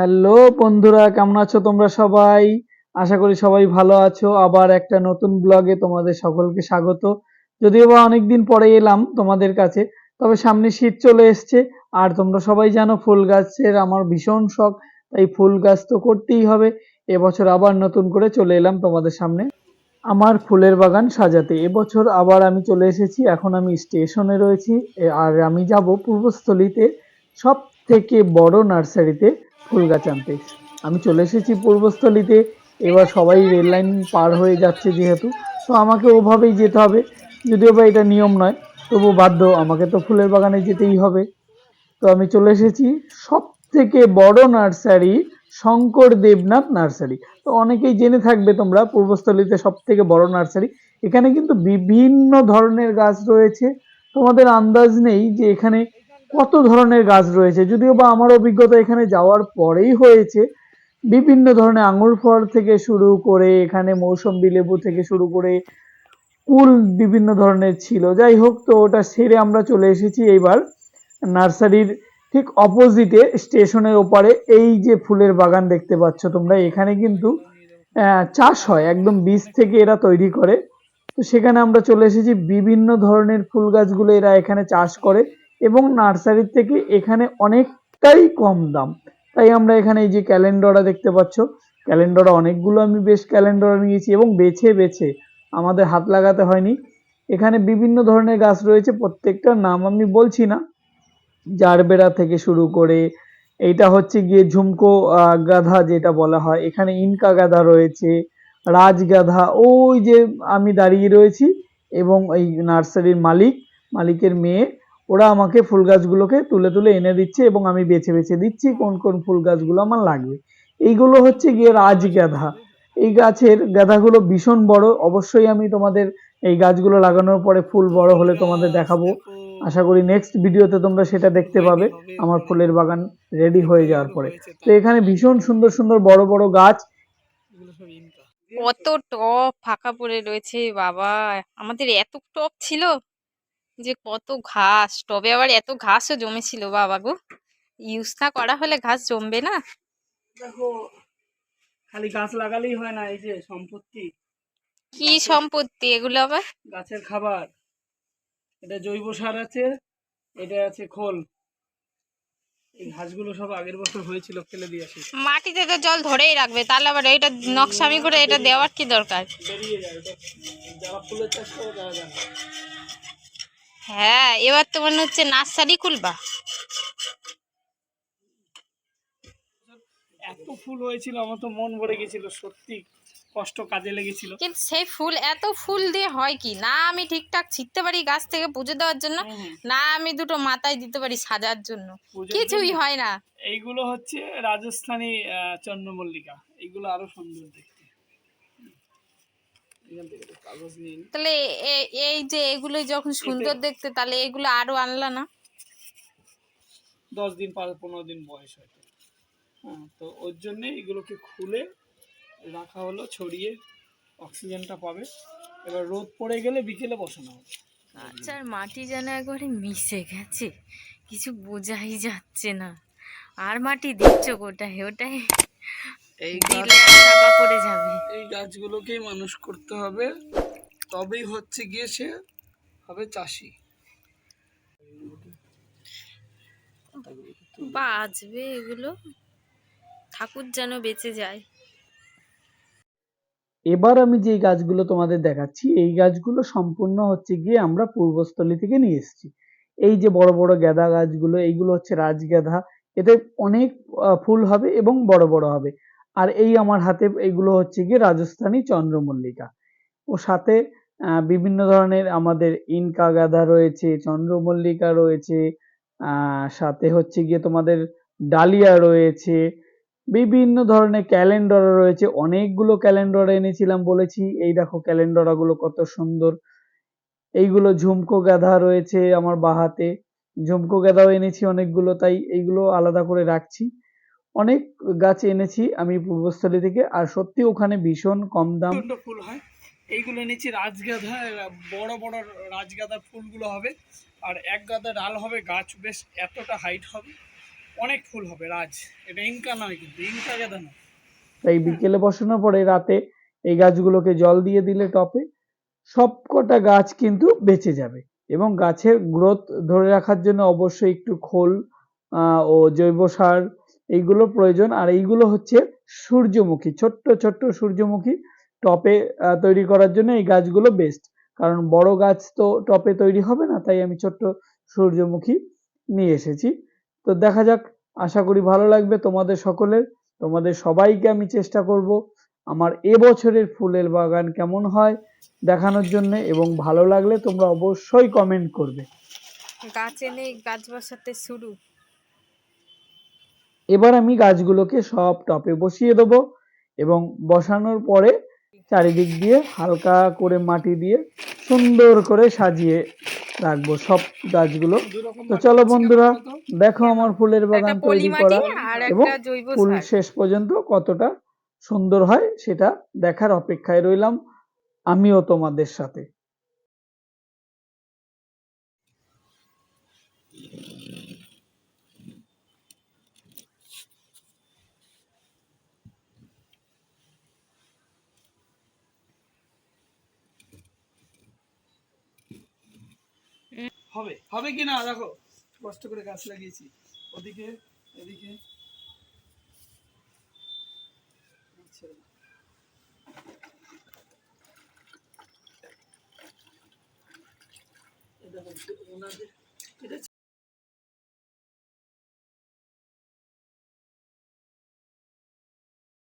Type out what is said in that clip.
Hello বন্ধুরা, কেমন আছো তোমরা সবাই? আশা করি সবাই ভালো আছো। আবার একটা নতুন ব্লগে তোমাদের সকলকে স্বাগত। যদিও বা অনেকদিন পরে এলাম তোমাদের কাছে, তবে সামনে শীত চলে এসছে। আর তোমরা সবাই জানো ফুল গাছের আমার ভীষণ শখ, তাই ফুল গাছ তো করতেই হবে। এবছর আবার নতুন করে চলে এলাম তোমাদের সামনে। আমার ফুলের বাগান সাজাতে। এবছর আবার আমি চলে এসেছি, এখন আমি স্টেশনে রয়েছি। আর আমি যাব পূর্বস্থলীতে। সব থেকে বড় নার্সারিতে ফুল গাছ আনতে আমি চলে এসেছি পূর্বস্থলীতে। এবার সবাই রেল লাইন পার হয়ে যাচ্ছে যেহেতু। তো আমাকে ওভাবেই যেতে হবে। যদিও বা এটা নিয়ম নয়, তবু বাধ্য, আমাকে তো ফুলের বাগানে যেতেই হবে। তো আমি চলে এসেছি সব থেকে বড় নার্সারি, শঙ্কর দেবনাথ নার্সারি। তো অনেকেই জেনে থাকবে তোমরা, পূর্বস্থলীতে সব থেকে বড় নার্সারি। এখানে কিন্তু বিভিন্ন ধরনের গাছ রয়েছে। তোমাদের আন্দাজ নেই যে এখানে কত ধরনের গাছ রয়েছে? যদিও বা আমার অভিজ্ঞতা এখানে যাওয়ার পরেই হয়েছে। বিভিন্ন ধরনের আঙুর ফল থেকে শুরু করে, এখানে মৌসম্বি লেবু থেকে শুরু করে, কুল বিভিন্ন ধরনের ছিল। যাই হোক, তো ওটা সেরে আমরা চলে এসেছি এইবার নার্সারির ঠিক অপোজিটে স্টেশনের ওপারে। এই যে ফুলের বাগান দেখতে পাচ্ছ তোমরা, এখানে কিন্তু চাষ হয়। একদম বীজ থেকে এরা তৈরি করে। তো সেখানে আমরা চলে এসেছি। বিভিন্ন ধরনের ফুল গাছগুলো এরা এখানে চাষ করে। এবং নার্সারির থেকে এখানে অনেকটাই কম দাম। তাই আমরা এখানে এই যে ক্যালেন্ডরা দেখতে পাচ্ছ ক্যালেন্ডরা অনেকগুলো আমি বেশ ক্যালেন্ডরা নিয়েছি এবং বেছে বেছে আমাদের হাত লাগাতে হয়নি। এখানে বিভিন্ন ধরনের গাছ রয়েছে, প্রত্যেকটার নাম আমি বলছি না। জারবেরা থেকে শুরু করে, এইটা হচ্ছে গিয়ে ঝুমকো গাধা যেটা বলা হয়, এখানে ইনকা গাধা রয়েছে রাজগাধা ওই যে আমি দাঁড়িয়ে রয়েছি এবং এই নার্সারির মালিক, মালিকের মেয়ে ওরা আমাকে ফুল গাছগুলোকে তুলে তুলে এনে দিচ্ছে এবং আমি বেছে বেছে দিচ্ছি কোন কোন ফুল গাছগুলো আমার লাগবে। এইগুলো হচ্ছে গিয়ে রাজ রাজগাধা এই গাছের গাধাগুলো ভীষণ বড়। অবশ্যই আমি তোমাদের এই গাছগুলো লাগানোর পরে ফুল বড় হলে তোমাদের দেখাবো। আশা করি নেক্সট ভিডিওতে তোমরা সেটা দেখতে পাবে। আমার ফুলের বাগান রেডি হয়ে যাওয়ার পরে। তো এখানে ভীষণ সুন্দর সুন্দর বড় বড় গাছ। কত টব ফাঁকা পড়ে রয়েছে বাবা। আমাদের এত টব ছিল। যে কত ঘাস টবে আবার এত ঘাসও জমেছিল বাবা গো। ইউজ না করা হলে ঘাস জমবে না। দেখো খালি গাছ লাগালেই হয় না এই যে সম্পত্তি। কি সম্পত্তি এগুলো আবার? গাছের খাবার। এটা জৈব সার আছে এটা আছে খোল। এই ঘাসগুলো সব আগের বছর হয়েছিল ফেলে দিয়ে আসি। মাটিতে তো জল ধরেই রাখবে তাহলে আবার এটা নকশামি করে এটা দেওয়ার কি দরকার? বেরিয়ে যায় এটা যারা ফুলের চাষ করে তারা জানে। হ্যাঁ এবার তো মনে হচ্ছে নার্সারি খুলবা। এত ফুল হয়েছিল আমার তো মন ভরে গেছিল সত্যি কষ্ট কাজে লেগেছিল। কিন্তু সেই ফুল এত ফুল দিয়ে হয় কি? না আমি ঠিকঠাক ছিটতে পারি গাছ থেকে পুজো দেওয়ার জন্য না আমি দুটো মাথায় দিতে পারি সাজার জন্য। কিছুই হয় না। এইগুলো হচ্ছে রাজস্থানী আহ, চন্দ্রমল্লিকা। এইগুলো আরও সুন্দর দেখতে এখান থেকে একটা কাগজ নিয়ে নিই। তাহলে এই যে এগুলো যখন সুন্দর দেখতে তাহলে এগুলো আরও আনলা না? দশ দিন পার পনেরো দিন বয়স হয়তো। হ্যাঁ তো ওর জন্যে এগুলোকে খুলে রাখা হলো ছড়িয়ে অক্সিজেনটা পাবে। এবার রোদ পড়ে গেলে বিকেলে বসানো হবে। আচ্ছা আর মাটি যেন একবারে মিশে গেছে কিছু বোঝাই যাচ্ছে না। আর মাটি দিচ্ছ কোটায় ওটাই। এই চাপা পড়ে যাবে। এই গাছগুলোকেই মানুষ করতে হবে। তবেই হচ্ছে গিয়ে সে হবে চাষি। বাঁচবে এগুলো। ঠাকুর যেন বেঁচে যায়। এবার আমি যে গাছগুলো তোমাদের দেখাচ্ছি এই গাছগুলো সম্পূর্ণ হচ্ছে গিয়ে আমরা পূর্বস্থলী থেকে নিয়ে এসেছি। এই যে বড় বড় গাঁদা গাছগুলো এইগুলো হচ্ছে রাজগাঁদা এতে অনেক আহ, ফুল হবে এবং বড় বড় হবে। আর এই আমার হাতে এইগুলো হচ্ছে গিয়ে রাজস্থানী চন্দ্রমল্লিকা। ও সাথে বিভিন্ন ধরনের আমাদের ইনকা গাঁদা রয়েছে, চন্দ্রমল্লিকা রয়েছে সাথে হচ্ছে গিয়ে তোমাদের ডালিয়া রয়েছে, বিভিন্ন ধরনের ক্যালেন্ডার রয়েছে। অনেকগুলো ক্যালেন্ডার এনেছিলাম বলেছি। এই দেখো ক্যালেন্ডারা গুলো কত সুন্দর। এইগুলো ঝুমকো গাধা রয়েছে আমার বাহাতে ঝুমকো গাধাও এনেছি অনেকগুলো, তাই এইগুলো আলাদা করে রাখছি। অনেক গাছ এনেছি আমি পূর্বস্থলী থেকে। আর সত্যি ওখানে ভীষণ কম দাম। ফুল হয়। এইগুলো এনেছি রাজগাধা বড় বড় রাজগাধা ফুলগুলো হবে। আর এক গাদা ডাল হবে গাছ বেশ এতটা হাইট হবে। অনেক ফুল হবে রাজ। এটা ইনকা নয় কিন্তু ইনকা গাঁদা নয়। তাই বিকেলে বসানোর পরে রাতে এই গাছগুলোকে জল দিয়ে দিলে টপে। সব কটা গাছ কিন্তু বেঁচে যাবে। এবং গাছের গ্রোথ ধরে রাখার জন্য অবশ্যই একটু খোল ও জৈব সার এইগুলো প্রয়োজন। আর এইগুলো হচ্ছে সূর্যমুখী, ছোট্ট ছোট্ট সূর্যমুখী টপে তৈরি করার জন্য এই গাছগুলো বেস্ট কারণ বড় গাছ তো টপে তৈরি হবে না, তাই আমি ছোট্ট সূর্যমুখী নিয়ে এসেছি। তো দেখা যাক, আশা করি ভালো লাগবে তোমাদের সকলের। তোমাদের সবাইকে আমি চেষ্টা করব আমার এবছরের ফুলের বাগান কেমন হয় দেখানোর জন্য, এবং ভালো লাগলে তোমরা অবশ্যই কমেন্ট করবে। গাছ এনে গাছ বসাতে শুরু। এবার আমি গাছগুলোকে সব টপে বসিয়ে দেবো এবং বসানোর পরে চারিদিক দিয়ে হালকা করে মাটি দিয়ে সুন্দর করে সাজিয়ে রাখব সব গাছগুলো। তো চলো বন্ধুরা দেখো আমার ফুলের বাগান তৈরি করা এবং ফুল শেষ পর্যন্ত কতটা সুন্দর হয় সেটা দেখার অপেক্ষায় রইলাম। আমিও তোমাদের সাথে। হবে হবে কি না? দেখো কষ্ট করে গাছ লাগিয়েছি। ওদিকে এদিকে। এটা